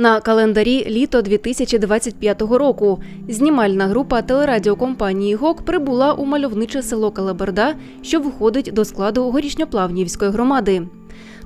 На календарі літо 2025 року знімальна група телерадіокомпанії ГОК прибула у мальовниче село Калаберда, що входить до складу горішньоплавнівської громади.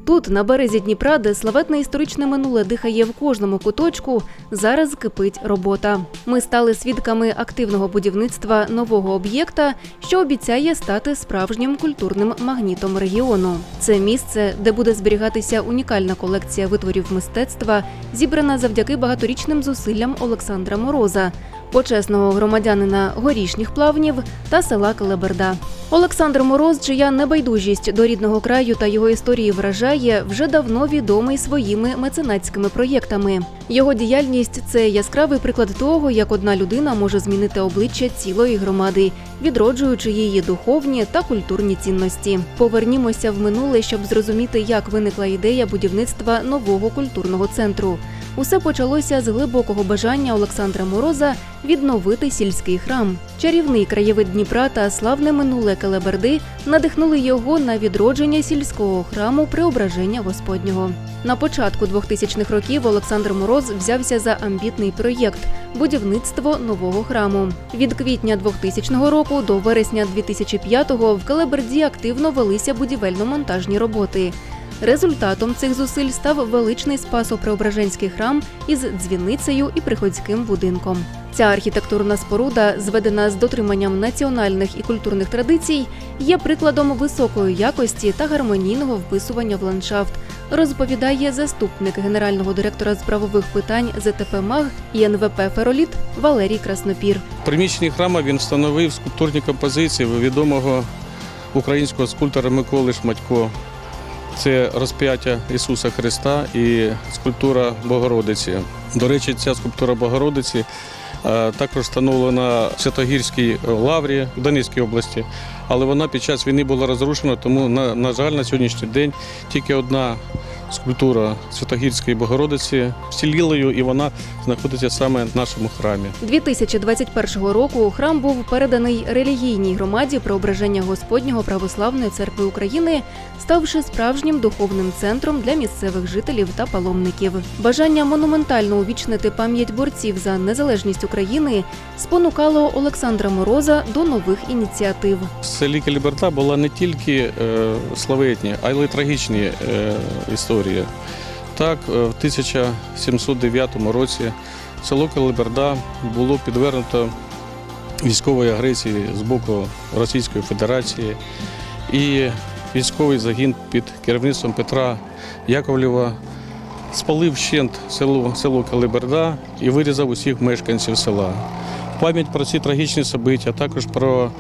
Тут, на березі Дніпра, де славетне історичне минуле дихає в кожному куточку, зараз кипить робота. Ми стали свідками активного будівництва нового об'єкта, що обіцяє стати справжнім культурним магнітом регіону. Це місце, де буде зберігатися унікальна колекція витворів мистецтва, зібрана завдяки багаторічним зусиллям Олександра Мороза, почесного громадянина горішніх плавнів та села Калеберда. Олександр Мороз, чия небайдужість до рідного краю та його історії вражає, вже давно відомий своїми меценатськими проєктами. Його діяльність це яскравий приклад того, як одна людина може змінити обличчя цілої громади, відроджуючи її духовні та культурні цінності. Повернімося в минуле, щоб зрозуміти, як виникла ідея будівництва нового культурного центру. Усе почалося з глибокого бажання Олександра Мороза відновити сільський храм. Чарівний краєвид Дніпра та славне минуле Келеберди надихнули його на відродження сільського храму Преображення Господнього. На початку 2000-х років Олександр Мороз взявся за амбітний проєкт будівництво нового храму. Від квітня 2000 року до вересня 2005-го в Келеберді активно велися будівельно-монтажні роботи. Результатом цих зусиль став величний Спасо-Преображенський храм із дзвіницею і приходським будинком. Ця архітектурна споруда, зведена з дотриманням національних і культурних традицій, є прикладом високої якості та гармонійного вписування в ландшафт, розповідає заступник генерального директора з правових питань ЗТП МАГ і НВП Фероліт Валерій Краснопір. В приміщенні храму він встановив скульптурні композиції відомого українського скульптора Миколи Шматько. Це розп'яття Ісуса Христа і скульптура Богородиці. До речі, ця скульптура Богородиці е, також встановлена в Святогірській лаврі в Донецькій області, але вона під час війни була розрушена, тому, на, на жаль, на сьогоднішній день тільки одна скульптура Святогірської Богородиці вцілілою, і вона знаходиться саме в нашому храмі. 2021 року храм був переданий релігійній громаді Преображення Господнього Православної церкви України, ставши справжнім духовним центром для місцевих жителів та паломників. Бажання монументально увічнити пам'ять борців за незалежність України спонукало Олександра Мороза до нових ініціатив. В селі Каліберта була не тільки е, славетні, а й трагічні е, історії. Так, е, в 1709 році село Калиберда було підвернуто військової агресії з боку Російської Федерації, і військовий загін під керівництвом Петра Яковлєва спалив вщент село, село Калиберда і вирізав усіх мешканців села. Пам'ять про ці трагічні собиття, а також про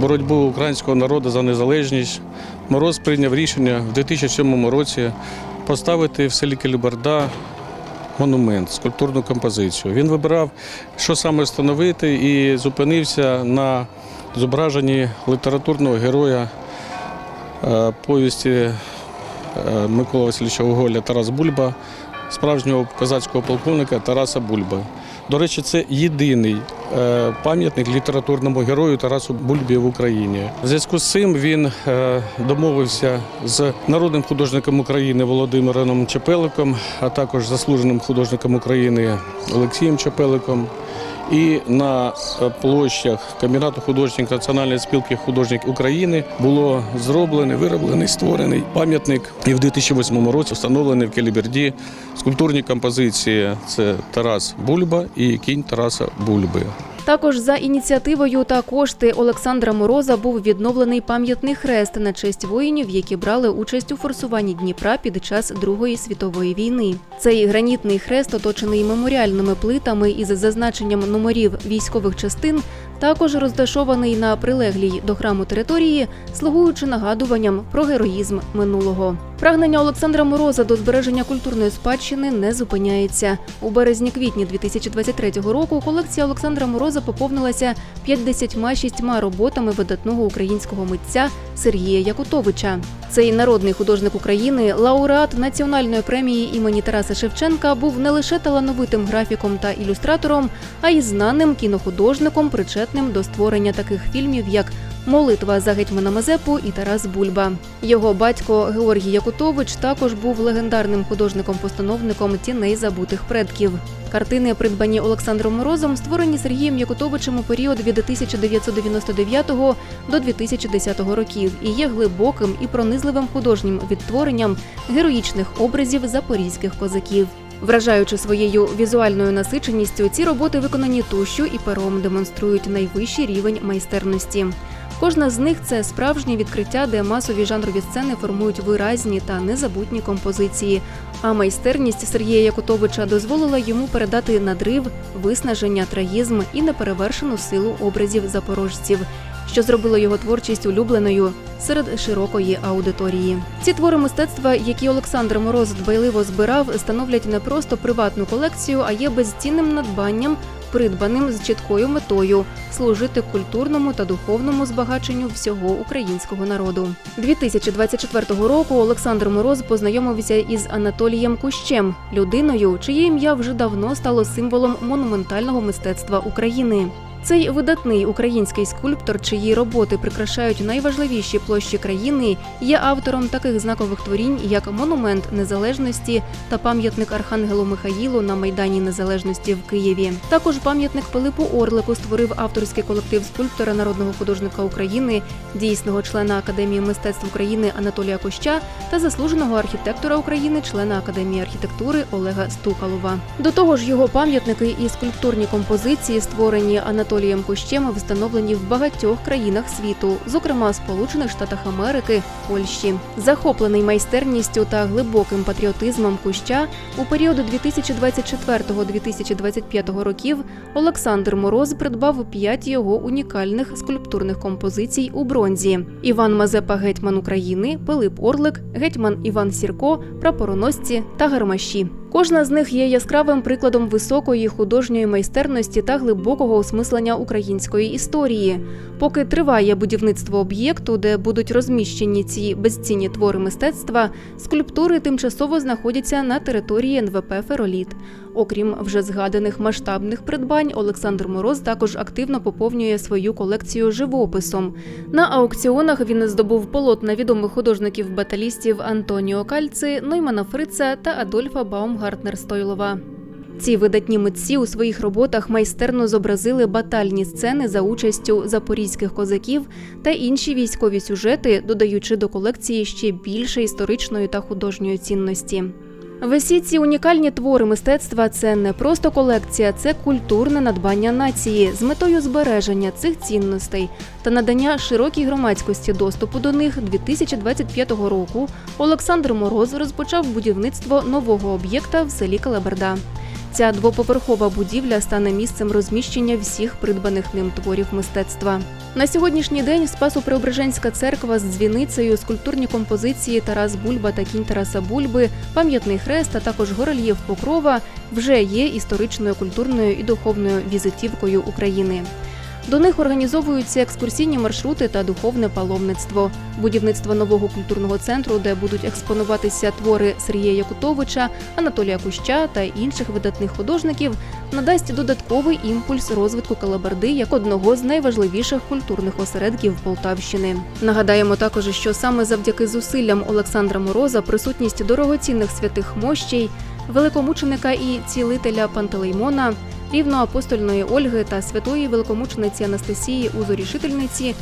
боротьбу українського народу за незалежність, Мороз прийняв рішення в 2007 році поставити в селі Каліберда монумент, скульптурну композицію. Він вибирав, що саме встановити, і зупинився на зображенні літературного героя е, повісті е, Микола Васильовича Оголя Тарас Бульба, справжнього козацького полковника Тараса Бульби. До речі, це єдиний е, пам'ятник літературному герою Тарасу Бульбі в Україні. В зв'язку з цим він е, домовився з народним художником України Володимиром Чепеликом, а також заслуженим художником України Олексієм Чепеликом. І на е, площах Камінату художників Національної спілки художників України було зроблений, вироблений, створений пам'ятник. І в 2008 році встановлений в Келіберді скульптурні композиції. Це Тарас Бульба і кінь Тараса Бульби. Також за ініціативою та кошти Олександра Мороза був відновлений пам'ятний хрест на честь воїнів, які брали участь у форсуванні Дніпра під час Другої світової війни. Цей гранітний хрест, оточений меморіальними плитами із зазначенням номерів військових частин, також розташований на прилеглій до храму території, слугуючи нагадуванням про героїзм минулого. Прагнення Олександра Мороза до збереження культурної спадщини не зупиняється. У березні-квітні 2023 року колекція Олександра Мороза поповнилася 56 роботами видатного українського митця Сергія Якутовича. Цей народний художник України, лауреат національної премії імені Тараса Шевченка, був не лише талановитим графіком та ілюстратором, а й знаним кінохудожником, причетним до створення таких фільмів, як Молитва за гетьмана Мазепу і Тарас Бульба. Його батько Георгій Якутович також був легендарним художником-постановником тіней забутих предків. Картини, придбані Олександром Морозом, створені Сергієм Якутовичем у період від 1999 до 2010 років і є глибоким і пронизливим художнім відтворенням героїчних образів запорізьких козаків. Вражаючи своєю візуальною насиченістю, ці роботи виконані тушю і пером демонструють найвищий рівень майстерності. Кожна з них це справжнє відкриття, де масові жанрові сцени формують виразні та незабутні композиції. А майстерність Сергія Якутовича дозволила йому передати надрив, виснаження, трагізм і неперевершену силу образів запорожців, що зробило його творчість улюбленою серед широкої аудиторії. Ці твори мистецтва, які Олександр Мороз дбайливо збирав, становлять не просто приватну колекцію, а є безцінним надбанням, придбаним з чіткою метою служити культурному та духовному збагаченню всього українського народу. 2024 року Олександр Мороз познайомився із Анатолієм Кущем, людиною, чиє ім'я вже давно стало символом монументального мистецтва України. Цей видатний український скульптор, чиї роботи прикрашають найважливіші площі країни, є автором таких знакових творінь, як монумент незалежності та пам'ятник Архангелу Михаїлу на майдані Незалежності в Києві. Також пам'ятник Пилипу Орлику створив авторський колектив скульптора народного художника України, дійсного члена Академії мистецтв України Анатолія Коща та заслуженого архітектора України, члена Академії архітектури Олега Стукалова. До того ж, його пам'ятники і скульптурні композиції, створені Анатолієм Кощем, встановлені в багатьох країнах світу, зокрема Сполучених Штатах Америки, Польщі. Захоплений майстерністю та глибоким патріотизмом Куща у період 2024-2025 років Олександр Мороз придбав п'ять його унікальних скульптурних композицій у бронзі: Іван Мазепа, гетьман України, Пилип Орлик, гетьман Іван Сірко, прапороносці та гармаші. Кожна з них є яскравим прикладом високої художньої майстерності та глибокого осмислення української історії. Поки триває будівництво об'єкту, де будуть розміщені ці безцінні твори мистецтва, скульптури тимчасово знаходяться на території НВП Фероліт. Окрім вже згаданих масштабних придбань, Олександр Мороз також активно поповнює свою колекцію живописом. На аукціонах він здобув полотна відомих художників-баталістів Антоніо Кальци, Ноймана Фрица та Адольфа Баумгартнер Стойлова. Ці видатні митці у своїх роботах майстерно зобразили батальні сцени за участю запорізьких козаків та інші військові сюжети, додаючи до колекції ще більше історичної та художньої цінності. Весі ці унікальні твори мистецтва це не просто колекція, це культурне надбання нації з метою збереження цих цінностей та надання широкій громадськості доступу до них 2025 року. Олександр Мороз розпочав будівництво нового об'єкта в селі Калаберда. Ця двоповерхова будівля стане місцем розміщення всіх придбаних ним творів мистецтва. На сьогоднішній день Спасо-Преображенська церква з дзвіницею, скульптурні композиції Тарас Бульба та кінь Тараса Бульби, пам'ятний хрест, а також горельєф Покрова вже є історичною, культурною і духовною візитівкою України. До них організовуються екскурсійні маршрути та духовне паломництво, будівництво нового культурного центру, де будуть експонуватися твори Сергія Якутовича, Анатолія Куща та інших видатних художників, надасть додатковий імпульс розвитку Калабарди як одного з найважливіших культурних осередків Полтавщини. Нагадаємо також, що саме завдяки зусиллям Олександра Мороза присутність дорогоцінних святих мощей, великомученика і цілителя Пантелеймона рівноапостольної Ольги та святої великомучениці Анастасії Узорішительниці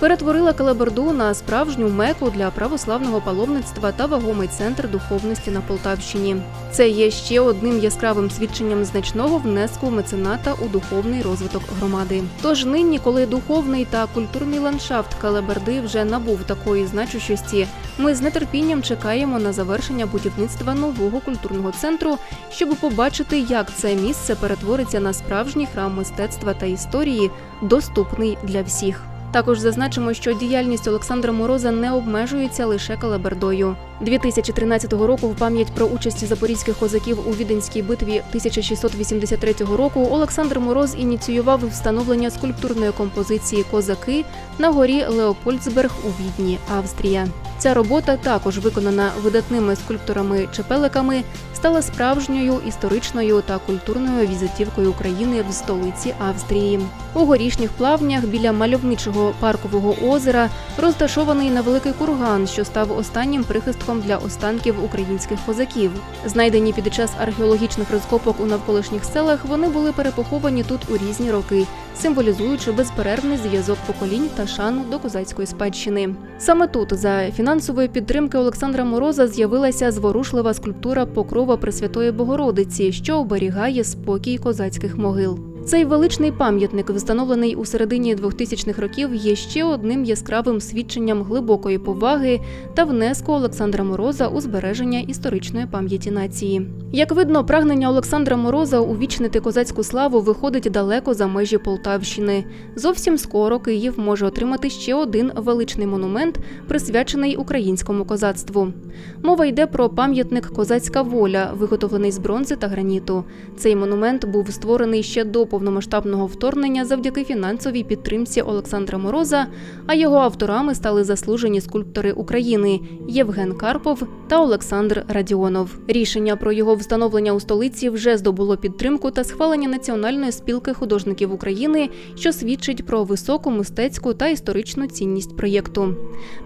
перетворила Калаберду на справжню меку для православного паломництва та вагомий центр духовності на Полтавщині. Це є ще одним яскравим свідченням значного внеску мецената у духовний розвиток громади. Тож нині, коли духовний та культурний ландшафт Калаберди вже набув такої значущості, ми з нетерпінням чекаємо на завершення будівництва нового культурного центру, щоб побачити, як це місце перетвориться на справжній храм мистецтва та історії, доступний для всіх. Також зазначимо, що діяльність Олександра Мороза не обмежується лише Калабердою. 2013 року в пам'ять про участь запорізьких козаків у Віденській битві 1683 року Олександр Мороз ініціював встановлення скульптурної композиції Козаки на горі Леопольдсберг у Відні, Австрія. Ця робота, також виконана видатними скульпторами-чепеликами, стала справжньою історичною та культурною візитівкою України в столиці Австрії. У горішніх плавнях біля мальовничого паркового озера розташований невеликий курган, що став останнім прихистком для останків українських козаків. Знайдені під час археологічних розкопок у навколишніх селах, вони були перепоховані тут у різні роки, символізуючи безперервний зв'язок поколінь та шану до козацької спадщини. Саме тут, за фінансової підтримки Олександра Мороза, з'явилася зворушлива скульптура Покрова Пресвятої Богородиці, що оберігає спокій козацьких могил. Цей величний пам'ятник, встановлений у середині 2000-х років, є ще одним яскравим свідченням глибокої поваги та внеску Олександра Мороза у збереження історичної пам'яті нації. Як видно, прагнення Олександра Мороза увічнити козацьку славу виходить далеко за межі Полтавщини. Зовсім скоро Київ може отримати ще один величний монумент, присвячений українському козацтву. Мова йде про пам'ятник Козацька воля, виготовлений з бронзи та граніту. Цей монумент був створений ще до повномасштабного вторгнення завдяки фінансовій підтримці Олександра Мороза, а його авторами стали заслужені скульптори України Євген Карпов та Олександр Радіонов. Рішення про його встановлення у столиці вже здобуло підтримку та схвалення Національної спілки художників України, що свідчить про високу мистецьку та історичну цінність проєкту.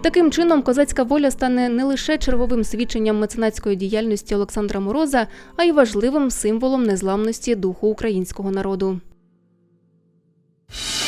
Таким чином, козацька воля стане не лише червовим свідченням меценатської діяльності Олександра Мороза, а й важливим символом незламності духу українського народу. you